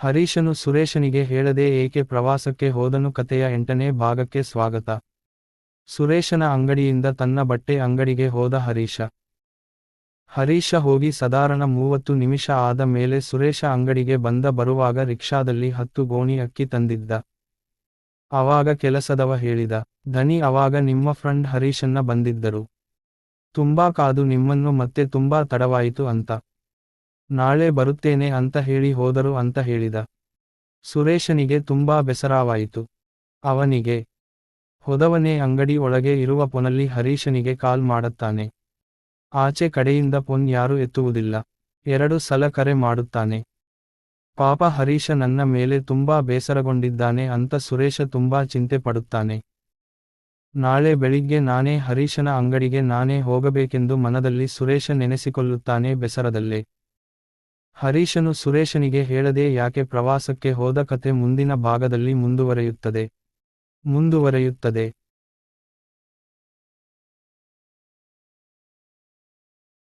ಹರೀಶನು ಸುರೇಶನಿಗೆ ಹೇಳದೆ ಏಕೆ ಪ್ರವಾಸಕ್ಕೆ ಹೋದನು ಕತೆಯ ಎಂಟನೇ ಭಾಗಕ್ಕೆ ಸ್ವಾಗತ. ಸುರೇಶನ ಅಂಗಡಿಯಿಂದ ತನ್ನ ಬಟ್ಟೆ ಅಂಗಡಿಗೆ ಹೋದ ಹರೀಶ. ಹರೀಶ ಹೋಗಿ ಸಾಧಾರಣ ಮೂವತ್ತು ನಿಮಿಷ ಆದ ಮೇಲೆ ಸುರೇಶ ಅಂಗಡಿಗೆ ಬಂದ ಬರುವಾಗ ರಿಕ್ಷಾದಲ್ಲಿ ಹತ್ತು ಗೋಣಿ ಅಕ್ಕಿ ತಂದಿದ್ದ. ಅವಾಗ ಕೆಲಸದವ ಹೇಳಿದ ಧನಿ ಅವಾಗ ನಿಮ್ಮ ಫ್ರೆಂಡ್ ಹರೀಶನ್ನ ಬಂದಿದ್ದರು. ತುಂಬಾ ಕಾದು ನಿಮ್ಮನ್ನು ಮತ್ತೆ ತುಂಬಾ ತಡವಾಯಿತು ಅಂತ. ನಾಳೆ ಬರುತ್ತೇನೆ ಅಂತ ಹೇಳಿ ಹೋದರು ಅಂತ ಹೇಳಿದ. ಸುರೇಶನಿಗೆ ತುಂಬಾ ಬೆಸರಾವಾಯಿತು. ಅವನಿಗೆ, ಹೊದವನೇ ಅಂಗಡಿ ಒಳಗೆ ಇರುವ ಪೊನಲ್ಲಿ ಹರೀಶನಿಗೆ ಕಾಲ್ ಮಾಡುತ್ತಾನೆ. ಆಚೆ ಕಡೆಯಿಂದ ಪೊನ್ ಯಾರು ಎತ್ತುವುದಿಲ್ಲ. ಎರಡು ಸಲ ಕರೆ ಮಾಡುತ್ತಾನೆ. ಪಾಪ ಹರೀಶ ನನ್ನ ಮೇಲೆ ತುಂಬಾ ಬೇಸರಗೊಂಡಿದ್ದಾನೆ ಅಂತ ಸುರೇಶ ತುಂಬಾ ಚಿಂತೆ ಪಡುತ್ತಾನೆ. ನಾಳೆ ಬೆಳಿಗ್ಗೆ ನಾನೇ ಹರೀಶನ ಅಂಗಡಿಗೆ ನಾನೇ ಹೋಗಬೇಕೆಂದು ಮನದಲ್ಲಿ ಸುರೇಶ ನೆನೆಸಿಕೊಳ್ಳುತ್ತಾನೆ ಬೆಸರದಲ್ಲೇ. ಹರೀಶನು ಸುರೇಶನಿಗೆ ಹೇಳದೆ ಯಾಕೆ ಪ್ರವಾಸಕ್ಕೆ ಹೋದ ಕತೆ ಮುಂದಿನ ಭಾಗದಲ್ಲಿ ಮುಂದುವರೆಯುತ್ತದೆ. ಮುಂದುವರೆಯುತ್ತದೆ.